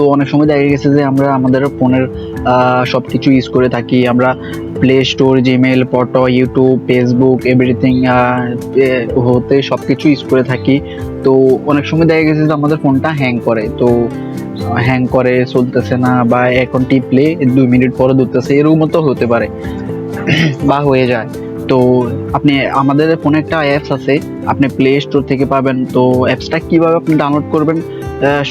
তো অনেক সময় দেখা গেছে যে আমরা আমাদের ফোনের সব কিছু ইউজ করে থাকি। আমরা play store Gmail photo YouTube Facebook everything হতে সব কিছু ইউজ করে থাকি। তো অনেক সময় দেখা গেছে যে আমাদের ফোনটা হ্যাং করে। তো হ্যাং করে, চলতেছে না বা এখন টিপলে দুই মিনিট পরে ধরতেছে এরকমও তো হতে পারে। বা হয়ে যায়। তো আপনি, আমাদের ফোনে একটা অ্যাপস আছে, আপনি প্লে স্টোর থেকে পাবেন। তো অ্যাপসটা কীভাবে আপনি ডাউনলোড করবেন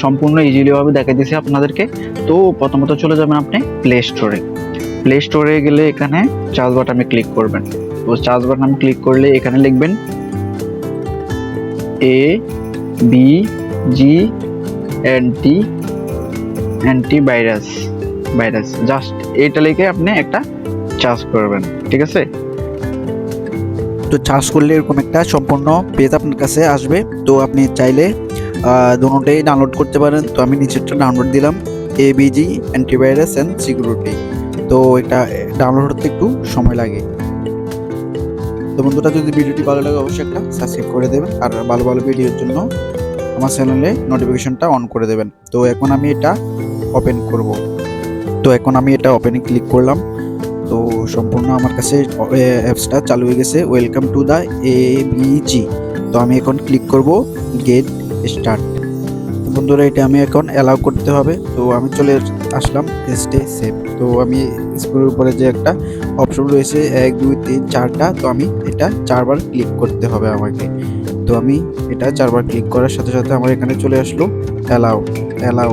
সম্পূর্ণ ইজিলিভাবে দেখা দিয়েছি আপনাদেরকে। তো প্রথমত চলে যাবেন আপনি প্লে স্টোরে প্লে স্টোরে গেলে এখানে চার্জ বাটনে ক্লিক করবেন। তো চার্জ বাটন ক্লিক করলে এখানে লিখবেন A B G anti anti virus virus just এটা লিখে আপনি একটা চার্জ করবেন। ঠিক আছে? তো চার্জ করলে এরকম একটা সম্পূর্ণ পেজ আপনার কাছে আসবে। তো আপনি চাইলে দুটোটাই ডাউনলোড করতে পারেন। তো আমি নিচেরটা ডাউনলোড দিলাম এবিজি অ্যান্টিভাইরাস অ্যান্ড সিকিউরিটি তো এটা ডাউনলোড হতে একটু সময় লাগে। তো বন্ধুরা, যদি ভিডিওটি ভালো লাগে, অবশ্যই একটা সাবস্ক্রাইব করে দেবেন। আর ভালো ভালো ভিডিওর জন্য আমার চ্যানেলে নোটিফিকেশনটা অন করে দেবেন। তো এখন আমি এটা ওপেন করব। তো এখন আমি এটা ওপেনে ক্লিক করলাম। তো সম্পূর্ণ আমার কাছে অ্যাপসটা চালু হয়ে গেছে। Welcome to the A BG তো আমি এখন ক্লিক করব গেট স্টার্ট তো বন্ধুরা, এটা আমি এখন অ্যালাউ করতে হবে। তো আমি চলে আসলাম স্টে সেভ তো আমি স্ক্রিনের উপরে যে একটা অপশন রয়েছে, এক, দুই, তিন, চারটা, তো আমি এটা চারবার ক্লিক করতে হবে আমাকে। তো আমি এটা চারবার ক্লিক করার সাথে সাথে আমার এখানে চলে আসলো অ্যালাউ অ্যালাউ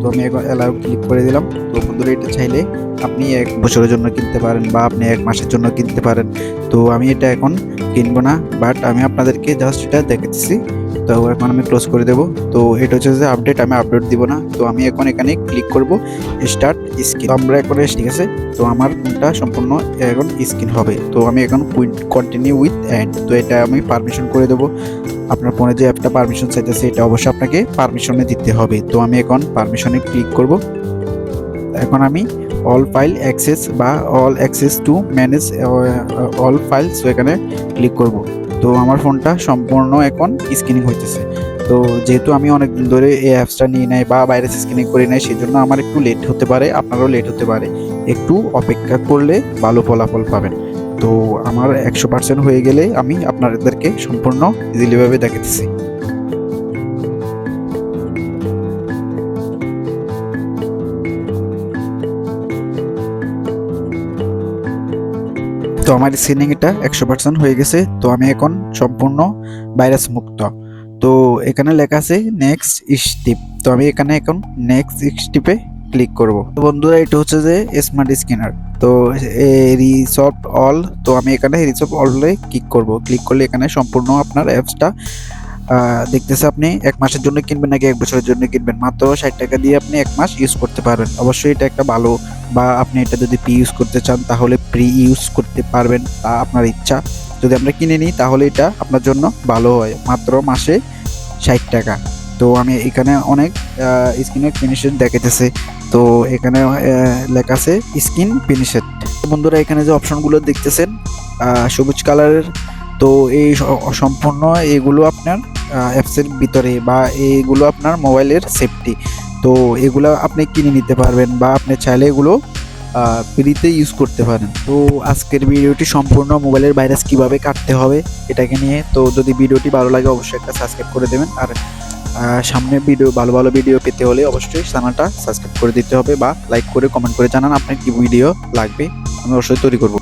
তো আমি এখন অ্যালাউ ক্লিক করে দিলাম। তো বন্ধুরা, এটা চাইলে আপনি এক বছরের জন্য কিনতে পারেন বা আপনি এক মাসের জন্য কিনতে পারেন। তো আমি এটা এখন কিনবো না বাট আমি আপনাদেরকে জাস্ট এটা দেখাচ্ছি তো এখন আমি ক্লোজ করে দেবো। তো এটা হচ্ছে যে আপডেট আমি আপডেট দিব না। তো আমি এখন এখানে ক্লিক করব স্টার্ট স্ক্রিন আমরা এখন ঠিক আছে? তো আমার ফোনটা সম্পূর্ণ এখন স্ক্রিন হবে। তো আমি এখন কন্টিনিউ উইথ অ্যান্ড তো এটা আমি পারমিশন করে দেবো। আপনার ফোনে যে অ্যাপটা পারমিশন চাইতেছে, এটা অবশ্যই আপনাকে পারমিশনে দিতে হবে। তো আমি এখন পারমিশনে ক্লিক করব। এখন আমি অল ফাইল অ্যাক্সেস বা all access to manage all files এখানে ক্লিক করব। তো আমার ফোনটা সম্পূর্ণ এখন স্ক্রিনিং হইতেছে। তো যেহেতু আমি অনেক দিন ধরে এই অ্যাপসটা নিয়ে নেই বা ভাইরাস স্ক্রিনিং করে নেয় সেই জন্য আমার একটু লেট হতে পারে, আপনারও লেট হতে পারে। একটু অপেক্ষা করলে ভালো ফলাফল পাবেন। তো আমার একশো পার্সেন্ট হয়ে গেলে আমি আপনাদেরকে সম্পূর্ণ ইজিলিভাবে দেখাতেছি তো আমার সিনিংটা একশো পার্সেন্ট হয়ে গেছে, তো আমি এখন সম্পূর্ণ ভাইরাস মুক্ত। তো এখানে লেখা আছে নেক্সট স্টিপ তো আমি এখানে এখন নেক্সট স্টিপে ক্লিক করব। তো বন্ধুরা, এটা হচ্ছে যে স্মার্ট স্ক্যানার তো রিসপ অল তো আমি এখানে রিসপ অলে ক্লিক করব। ক্লিক করলে এখানে সম্পূর্ণ আপনার অ্যাপসটা দেখতেছে আপনি, এক মাসের জন্য কিনবেন নাকি এক বছরের জন্য কিনবেন? মাত্র ষাট টাকা দিয়ে আপনি এক মাস ইউজ করতে পারবেন। অবশ্যই এটা একটা ভালো, বা আপনি এটা যদি প্রি ইউজ করতে চান, তাহলে প্রি ইউজ করতে পারবেন, তা আপনার ইচ্ছা। যদি আমরা কিনে নিই, তাহলে এটা আপনার জন্য ভালো হয়। মাত্র মাসে ষাট টাকা। তো আমি এখানে অনেক স্কিনের ফিনিশের দেখাইতেছে। তো এখানে লেখা আছে, স্কিন ফিনিশের বন্ধুরা, এখানে যে অপশনগুলো দেখতেছেন সবুজ কালারের তো এই সম্পূর্ণ এগুলো আপনার অ্যাপসের ভিতরে বা এইগুলো আপনার মোবাইলের সেফটি তো এগুলো আপনি কিনে নিতে পারবেন বা আপনি চাইলে এগুলো ফ্রিতে ইউজ করতে পারেন। তো আজকের ভিডিওটি সম্পূর্ণ মোবাইলের ভাইরাস কীভাবে কাটতে হবে এটাকে নিয়ে। তো যদি ভিডিওটি ভালো লাগে অবশ্যই একটা সাবস্ক্রাইব করে দেবেন। আর সামনে ভিডিও, ভালো ভালো ভিডিও পেতে হলে অবশ্যই চ্যানেলটা সাবস্ক্রাইব করে দিতে হবে বা লাইক করে কমেন্ট করে জানান আপনার কি ভিডিও লাগবে, আমি অবশ্যই তৈরি করব।